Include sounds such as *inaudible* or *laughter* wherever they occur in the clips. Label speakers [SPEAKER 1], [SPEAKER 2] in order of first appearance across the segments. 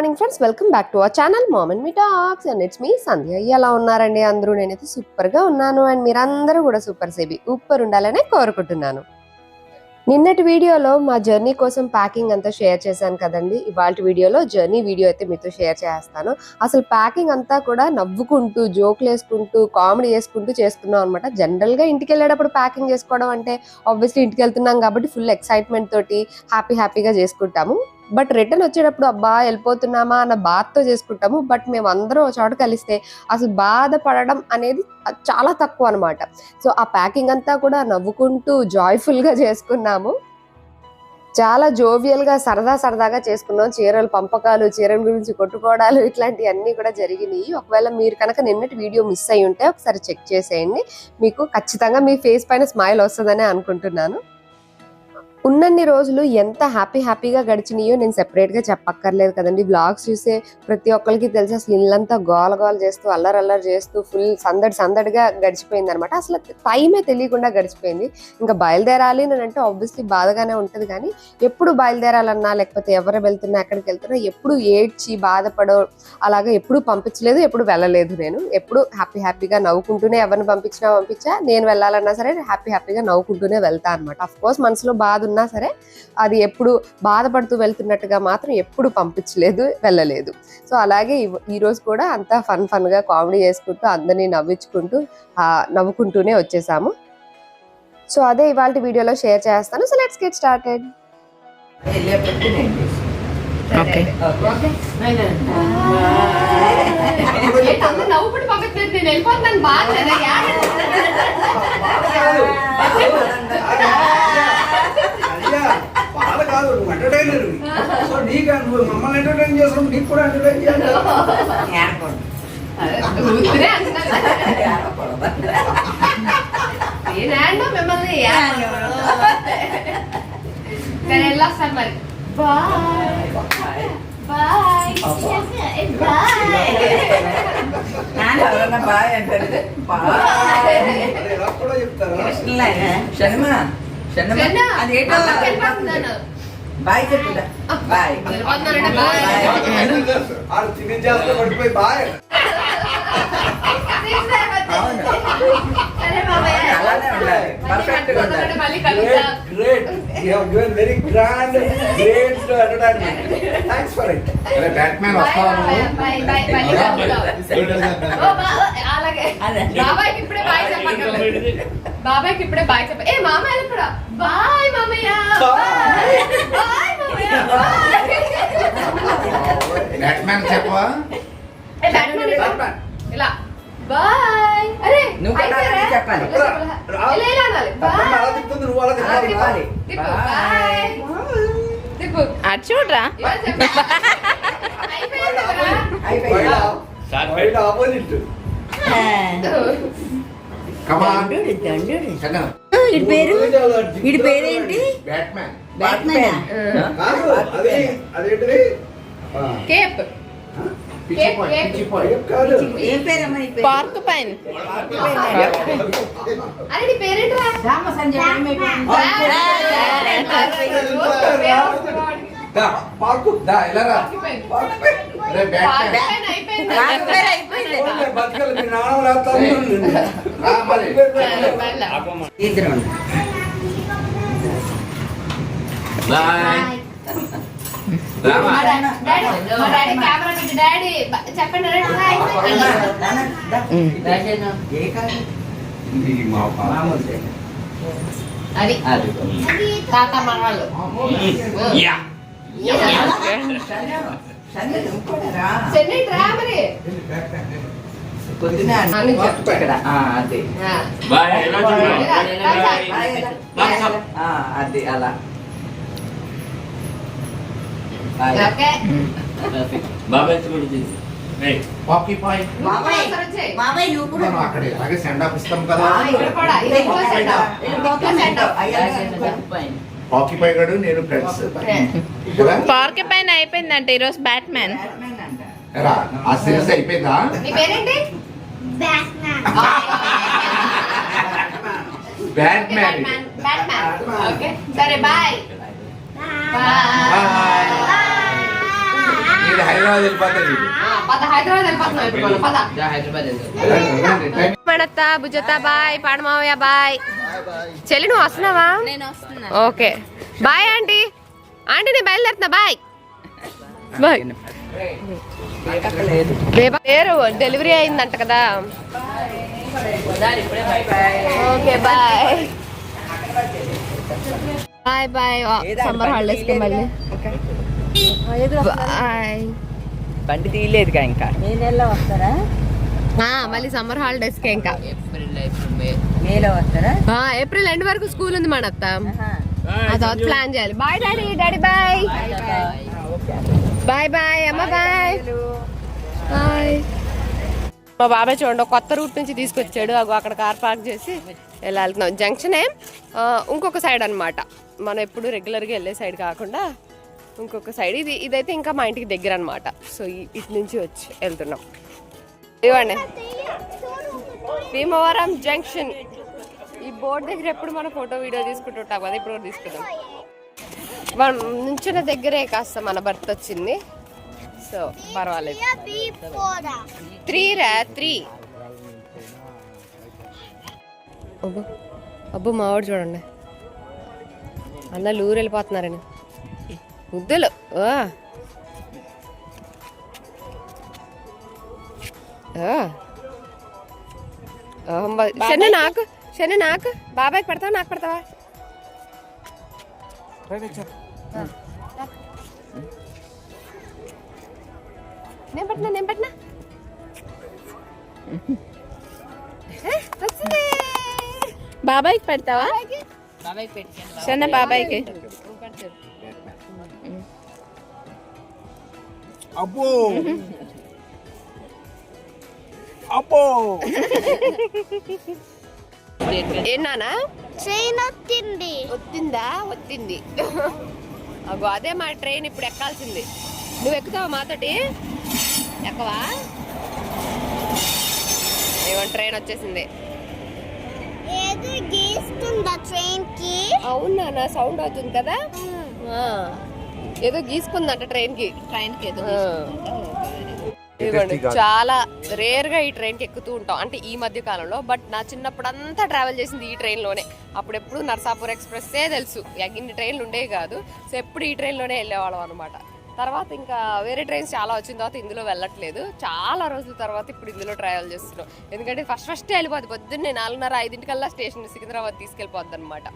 [SPEAKER 1] Morning friends welcome back to our channel mom and me talks and it's me Sandhya ఎలా ఉన్నారండి అందరూ? నేనైతే సూపర్గా ఉన్నాను. అండ్ మీరందరూ కూడా సూపర్ సేబి ఉప్పర్ ఉండాలనే కోరుకుంటున్నాను. నిన్నటి వీడియోలో మా జర్నీ కోసం ప్యాకింగ్ అంతా షేర్ చేశాను కదండి. ఇవాళ వీడియోలో జర్నీ వీడియో అయితే మీతో షేర్ చేస్తాను. అసలు ప్యాకింగ్ అంతా కూడా నవ్వుకుంటూ జోకులు వేసుకుంటూ కామెడీ చేసుకుంటూ చేసుకున్నాం అనమాట జనరల్గా ఇంటికి వెళ్ళేటప్పుడు ప్యాకింగ్ చేసుకోవడం అంటే ఆబ్వియస్లీ ఇంటికి వెళ్తున్నాం కాబట్టి ఫుల్ ఎక్సైట్మెంట్ తోటి హ్యాపీ హ్యాపీగా చేసుకుంటాము. బట్ రిటర్న్ వచ్చేటప్పుడు అబ్బా వెళ్ళిపోతున్నామా అన్న బాధతో చేసుకుంటాము. బట్ మేము అందరం ఒక చోట కలిస్తే అసలు బాధపడడం అనేది చాలా తక్కువ అనమాట సో ఆ ప్యాకింగ్ అంతా కూడా నవ్వుకుంటూ జాయ్ఫుల్గా చేసుకున్నాము. చాలా జోవియల్గా సరదా సరదాగా చేసుకున్నాం. చీరలు పంపకాలు చీరల గురించి కొట్టుకోవడాలు ఇట్లాంటివన్నీ కూడా జరిగినాయి. ఒకవేళ మీరు కనుక నిన్నటి వీడియో మిస్ అయ్యి ఉంటే ఒకసారి చెక్ చేసేయండి. మీకు ఖచ్చితంగా మీ ఫేస్ పైన స్మైల్ వస్తుందని అనుకుంటున్నాను. ఉన్నన్ని రోజులు ఎంత హ్యాపీ హ్యాపీగా గడిచినాయో నేను సెపరేట్గా చెప్పక్కర్లేదు కదండి. బ్లాగ్స్ చూసే ప్రతి ఒక్కరికి తెలిసి అసలు ఇల్లంతా గోల గోల చేస్తూ అల్లరి అల్లరి చేస్తూ ఫుల్ సందడి సందడిగా గడిచిపోయింది అనమాట అసలు టైమే తెలియకుండా గడిచిపోయింది. ఇంకా బయలుదేరాలి అని అంటే ఆబ్వియస్లీ బాధగానే ఉంటుంది కానీ ఎప్పుడు బయలుదేరాలన్నా లేకపోతే ఎవరు వెళ్తున్నా ఎక్కడికి వెళ్తున్నా ఎప్పుడు ఏడ్చి బాధపడో అలాగా ఎప్పుడు పంపించలేదు ఎప్పుడు వెళ్ళలేదు నేను. ఎప్పుడు హ్యాపీ హ్యాపీగా నవ్వుకుంటూనే ఎవరిని పంపించినా పంపించా నేను వెళ్ళాలన్నా సరే హ్యాపీ హ్యాపీగా నవ్వుకుంటూనే వెళ్తా అనమాట అఫ్ కోర్స్ మనసులో బాధ ఉన్నా సరే అది ఎప్పుడు బాధపడుతూ వెళ్తున్నట్టుగా మాత్రం ఎప్పుడు పంపించలేదు వెళ్ళలేదు. సో అలాగే ఇవ్- ఈ రోజు కూడా అంతా ఫన్ ఫన్గా కామెడీ చేసుకుంటూ అందరినీ నవ్వించుకుంటూ ఆ, నవ్వుకుంటూనే వచ్చేసాము. సో అదే ఇవాళ వీడియోలో షేర్ చేస్తాను. So let's get started.
[SPEAKER 2] Okay.
[SPEAKER 1] నేను బాగా
[SPEAKER 3] బాధ కాదు నువ్వు ఎంటర్టైనర్ సో నీకు నువ్వు మమ్మల్ని ఎంటర్టైన్ చేస్తావు నీకు కూడా ఎంటర్టైన్ చేయాలి.
[SPEAKER 1] మిమ్మల్ని సరే వెళ్ళొస్తాను మరి. బాయ్. బాయ్
[SPEAKER 2] బాయ్ అంటారు? బాయ్.
[SPEAKER 3] అదే
[SPEAKER 2] బాయ్ చెప్పుదా బాయ్.
[SPEAKER 3] తిని చేస్తే పడిపోయి బాయ్.
[SPEAKER 2] అలానే ఉండాలి. పర్ఫెక్ట్గా ఉండాలి.
[SPEAKER 3] Great great you have given very grand great entertainment thanks for it
[SPEAKER 4] అరే బ్యాట్మ్యాన్ వస్తావా
[SPEAKER 1] అలాగే
[SPEAKER 2] అదే.
[SPEAKER 1] బాబాయ్కి ఇప్పుడే బాయ్ చెప్పండి బాబాయ్కి ఇప్పుడే బాయ్ చెప్ప ఏ మామయ్య కూడా బాయ్ మామయ్య బాయ్. బాయ్ మామయ్య
[SPEAKER 4] బ్యాట్మ్యాన్ చెప్పవా
[SPEAKER 1] ఏ, బ్యాట్మెన్ ఇలా. ఇలా. బాయ్. అరే
[SPEAKER 2] నువ్వు చెప్పాలి.
[SPEAKER 1] ఇలా అనాలి. బాయ్.
[SPEAKER 3] తిప్పుతుంది నువ్వు అలా
[SPEAKER 2] అలా
[SPEAKER 3] తిప్పాలి
[SPEAKER 2] తిప్పాలి
[SPEAKER 1] తిప్పు. బాయ్. తిప్పు.
[SPEAKER 5] అటు చూడరా.
[SPEAKER 1] అయిపోయింది
[SPEAKER 3] ఆపోజిట్ *laughs*
[SPEAKER 4] కమాన్
[SPEAKER 2] వీడి పేరు? వీడి పేరేంటి?
[SPEAKER 4] బ్యాట్మ్యాన్
[SPEAKER 3] ఆ,
[SPEAKER 1] కేప్
[SPEAKER 5] పార్క్ పైన.
[SPEAKER 1] అరే పేరేంట్రా
[SPEAKER 2] రామ సంజయ్
[SPEAKER 4] దా
[SPEAKER 3] పాకు
[SPEAKER 4] దా ఇలా రా. రా మరి.
[SPEAKER 2] ఇద్దరు
[SPEAKER 4] బాయ్. రామా.
[SPEAKER 1] డాడీ కెమెరా పెట్టి. డాడీ బ- చెప్పండి అది. తాత మనవాళ్ళు.
[SPEAKER 2] అది అలా
[SPEAKER 4] బాబాయ్ పాకీ పాయింట్
[SPEAKER 1] వచ్చేయ్.
[SPEAKER 2] బాబాయ్ నువ్వు కూడా
[SPEAKER 4] అక్కడ ఇలాగే సెండ్ ఆఫ్ ఇస్తాం కదా
[SPEAKER 1] ఇక్కడ కూడా ఇది ఇంకో సెట్ ఇంకో సెట్
[SPEAKER 4] పాకీ పాయ్ గడు నేను ఫ్రెండ్స్
[SPEAKER 5] పార్క్ పైన అయిపోయిందంట ఈరోజు
[SPEAKER 4] రా ఆ సిరీస్ అయిపోయిందా?
[SPEAKER 1] ఓకే సరే బాయ్
[SPEAKER 4] హైదరాబాద్.
[SPEAKER 1] పద హైదరాబాద్ వెళ్ళిపోతున్నాం ఇప్పుడు మనం, పద.
[SPEAKER 2] హైదరాబాద్
[SPEAKER 1] మనత్త బుజ్జత బాయ్ పాడమావయ్య బాయ్. చెల్లి నువ్వు వస్తున్నావా?
[SPEAKER 5] నేను వస్తున్నా.
[SPEAKER 1] ఓకే. Bye aunty. ఆంటీ నేను బయలుదేరుతున్నా బాయ్. బాయ్. పేరు డెలివరీ అయిందంట కదా. Okay bye. Bye bye. Summer హాలిడేస్కి మళ్ళీ. బాయ్.
[SPEAKER 2] బండి తీయలేదుగా ఇంకా.
[SPEAKER 1] ఆ, మళ్ళీ సమ్మర్ హాలిడేస్కి ఇంకా.
[SPEAKER 2] ఏప్రిల్
[SPEAKER 1] ఎండ్ వరకు స్కూల్ ఉంది మన అత్త. ఆ తర్వాత ప్లాన్ చేయాలి. Bye daddy daddy bye bye bye అమ్మ బాయ్ బాయ్ మా బాబాయ్ చూడండి కొత్త రూట్ నుంచి తీసుకొచ్చాడు. అగో అక్కడ కార్ పార్క్ చేసి ఇలా వెళ్తున్నాం జంక్షన్ ఏం ఇంకొక సైడ్ అన్నమాట. మనం ఎప్పుడు రెగ్యులర్గా వెళ్ళే సైడ్ కాకుండా ఇంకొక సైడ్ ఇది ఇదైతే ఇంకా మా ఇంటికి దగ్గర అనమాట సో ఇటు నుంచి వచ్చి వెళ్తున్నాం. ఇవ్వండి. భీమవరం జంక్షన్. ఈ బోర్డు దగ్గర ఎప్పుడు మనం ఫోటో వీడియో తీసుకుంటుంటాం కదా? ఇప్పుడు తీసుకుంటాం తీసుకుందాం. మనం నుంచిన దగ్గరే కాస్త మన బర్త్ వచ్చింది. సో పర్వాలేదు. త్రీ రా త్రీ. అబ్బో అబ్బో మావాడు చూడండి. అన్నలు ఊరు వెళ్ళిపోతున్నారని. ముద్దులు. ఆ. ఆ. ఓహమ్మ. శని నాకు శని నాకు బాబాయ్కి పెడతావా నాకు పెడతావా నేను పెట్టినా నేను పెట్టినా ఏ, వచ్చింది.
[SPEAKER 5] బాబాయ్కి పెడతావా
[SPEAKER 2] బాబాయ్ పెట్టాను
[SPEAKER 5] చిన్న బాబాయ్కి
[SPEAKER 3] అబ్బో అబ్బో!
[SPEAKER 1] ఏనానా
[SPEAKER 6] ట్రైన్ వచ్చింది
[SPEAKER 1] వచ్చిందా వచ్చింది అగో అదే మా ట్రైన్ ఇప్పుడు ఎక్కాల్సింది. నువ్వు ఎక్కుతావా మాతోటి? ఎక్కవా? ఏమో ట్రైన్ వచ్చేసింది.
[SPEAKER 6] ఏదో గీస్తుందా ట్రైన్కి
[SPEAKER 1] అవునా నా సౌండ్ అవుతుంది కదా? ఆ. ఏదో గీసుకుందంట
[SPEAKER 5] ట్రైన్కి ట్రైన్కి ఏదో.
[SPEAKER 1] ఇదిగోండి చాలా రేర్గా ఈ ట్రైన్కి ఎక్కుతూ ఉంటాం. అంటే ఈ మధ్య కాలంలో బట్ నా చిన్నప్పుడు అంతా ట్రావెల్ చేసింది ఈ ట్రైన్లోనే అప్పుడు ఎప్పుడు నర్సాపూర్ ఎక్స్ప్రెస్ తెలుసు. ఇన్ని ట్రైన్లు ఉండేవి కాదు. సో ఎప్పుడు ఈ ట్రైన్లోనే వెళ్ళేవాళ్ళం అనమాట తర్వాత ఇంకా వేరే ట్రైన్స్ చాలా వచ్చిన తర్వాత ఇందులో వెళ్ళట్లేదు. చాలా రోజుల తర్వాత ఇప్పుడు ఇందులో ట్రావెల్ చేస్తున్నాం. ఎందుకంటే ఫస్ట్ ఫస్ట్ వెళ్ళిపోద్ది. పొద్దున్నే నాలుగున్నర ఐదింటికల్లా స్టేషన్ సికింద్రాబాద్ తీసుకెళ్ళిపోద్ది అనమాట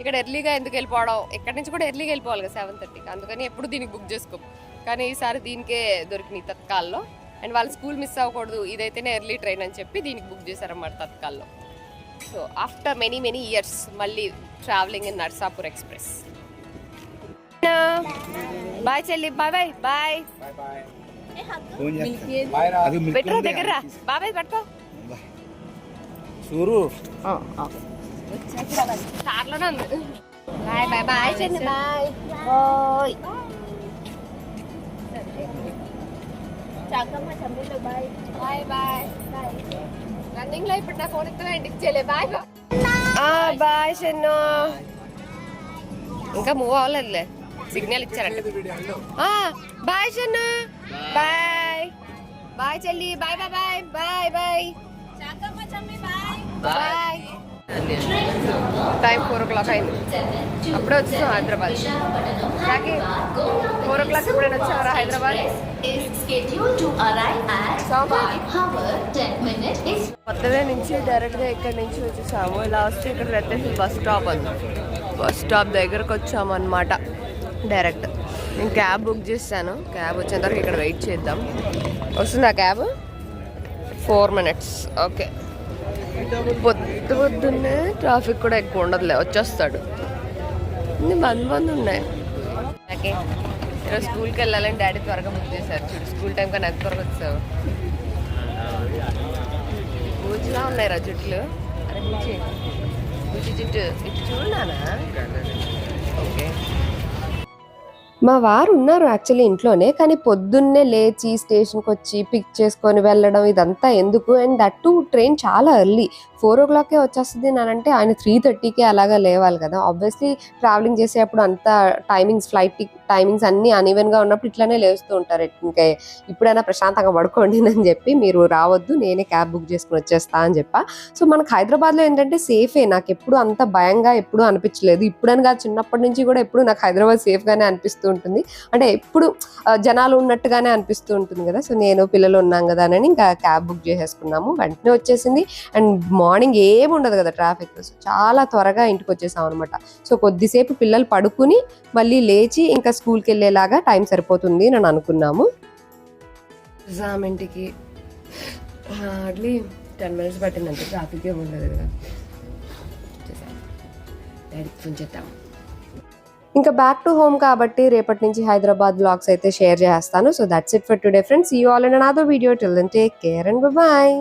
[SPEAKER 1] ఇక్కడ ఎర్లీగా ఎందుకు వెళ్ళిపోవడం? ఇక్కడ నుంచి కూడా ఎర్లీగా వెళ్ళిపోవాలి కదా సెవెన్ థర్టీకి. అందుకని ఎప్పుడు దీనికి బుక్ చేసుకోం. కానీ ఈసారి దీనికే దొరికినాయి తత్కాల్లో. అండ్ వాళ్ళ స్కూల్ మిస్ అవ్వకూడదు ఇదైతేనే ఎర్లీ ట్రైన్ అని చెప్పి దీనికి బుక్ చేశారన్నమాట తత్కాల్లో. So after many many years మళ్ళీ travelling in Narsapur express. Bye చెల్లి బాయ్ బాయ్ బాయ్. పెట్టరా. దగ్గర. బాబాయ్ పట్టుకో.
[SPEAKER 3] చూరు
[SPEAKER 1] కార్లోనే ఉంది. బాయ్ బాయ్ బాయ్ చెల్లి బాయ్. బాయ్. బాయ్ బాయ్ రన్నింగ్లో ఇప్పుడు నా ఫోన్ ఇస్తున్నా ఇంటికి చేయలే బాయ్ బాయ్ చెన్ను ఇంకా మూవ్ అవ్వలేదులే సిగ్నల్ ఇచ్చారంట ఆ, బాయ్ చెన్ను బాయ్ బాయ్ చెల్లి bye bye bye bye bye bye time four o'clock అయింది అప్పుడే వచ్చేసాం హైదరాబాద్ రాకి ఫోర్ ఓ క్లాక్ ఎప్పుడైనా వచ్చావరా Hyderabad
[SPEAKER 6] is scheduled to arrive at
[SPEAKER 1] Soma.
[SPEAKER 6] 5 hour 10 minute is
[SPEAKER 1] కొత్తగా నుంచి డైరెక్ట్గా ఇక్కడ నుంచి వచ్చేసాము లాస్ట్ ఇక్కడ వచ్చేసి బస్ స్టాప్ ఉంది బస్ స్టాప్ దగ్గరకు వచ్చాము అనమాట డైరెక్ట్ నేను క్యాబ్ బుక్ చేశాను క్యాబ్ వచ్చేంతవరకు ఇక్కడ వెయిట్ చేద్దాం. వస్తుందా క్యాబ్ ఫోర్ మినిట్స్ ఓకే పొద్దు పొద్దున్నే ట్రాఫిక్ కూడా ఎక్కువ ఉండదులే వచ్చేస్తాడు. ఇన్ని బంద్ బంద్ ఉన్నాయి. ఈరోజు స్కూల్కి వెళ్ళాలని డాడీ త్వరగా బుక్ చేశారు. చూడు స్కూల్ టైం కన్నా ఎంత త్వరగా వచ్చావు? బూచిలా ఉన్నాయి రా జుట్లు అరే బూచి బూచి జుట్టు. ఇటు చూడనా ఓకే. మా వారు ఉన్నారు యాక్చువల్లీ ఇంట్లోనే కానీ పొద్దున్నే లేచి స్టేషన్కి వచ్చి పిక్ చేసుకొని వెళ్ళడం ఇదంతా ఎందుకు? అండ్ దట్ టు ట్రైన్ చాలా ఎర్లీ. ఫోర్ ఓ క్లాక్కే వచ్చేస్తుంది అని అంటే ఆయన త్రీ థర్టీకి అలాగా లేవాలి కదా. ఆబ్వియస్లీ ట్రావెలింగ్ చేసేటప్పుడు అంత టైమింగ్స్ ఫ్లైట్ టైమింగ్స్ అన్ని అన్ఈవెన్గా ఉన్నప్పుడు ఇట్లానే లేస్తూ ఉంటారు. ఇంకా ఇప్పుడైనా ప్రశాంతంగా పడుకోండి అని చెప్పి మీరు రావద్దు నేనే క్యాబ్ బుక్ చేసుకుని వచ్చేస్తా అని చెప్పా. సో మనకు హైదరాబాద్లో ఏంటంటే సేఫే నాకు ఎప్పుడు అంత భయంగా ఎప్పుడు అనిపించలేదు. ఇప్పుడని కాదు చిన్నప్పటి నుంచి కూడా ఎప్పుడు నాకు హైదరాబాద్ సేఫ్గానే అనిపిస్తూ ఉంటుంది. అంటే ఎప్పుడు జనాలు ఉన్నట్టుగానే అనిపిస్తూ ఉంటుంది కదా. సో నేను పిల్లలు ఉన్నాం కదా అని ఇంకా క్యాబ్ బుక్ చేసేసుకున్నాము. వెంటనే వచ్చేసింది. అండ్ మార్నింగ్ ఏమి ఉండదు కదా ట్రాఫిక్ సో చాలా త్వరగా ఇంటికి వచ్చేసాం అనమాట సో కొద్దిసేపు పిల్లలు పడుకుని మళ్ళీ లేచి ఇంకా స్కూల్కి వెళ్ళేలాగా టైం సరిపోతుంది అని అనుకున్నాము. ఎగ్జామ్ ఇంటికి హార్డ్లీ టెన్ మినిట్స్ పట్టిందంటే ట్రాఫిక్ ఏమి ఉండదు కదా. ఫోన్ చేద్దాం. ఇంకా బ్యాక్ టు హోమ్ కాబట్టి రేపటి నుంచి హైదరాబాద్ బ్లాగ్స్ అయితే షేర్ చేస్తాను. So that's it for today friends you all in another video till then take care and bye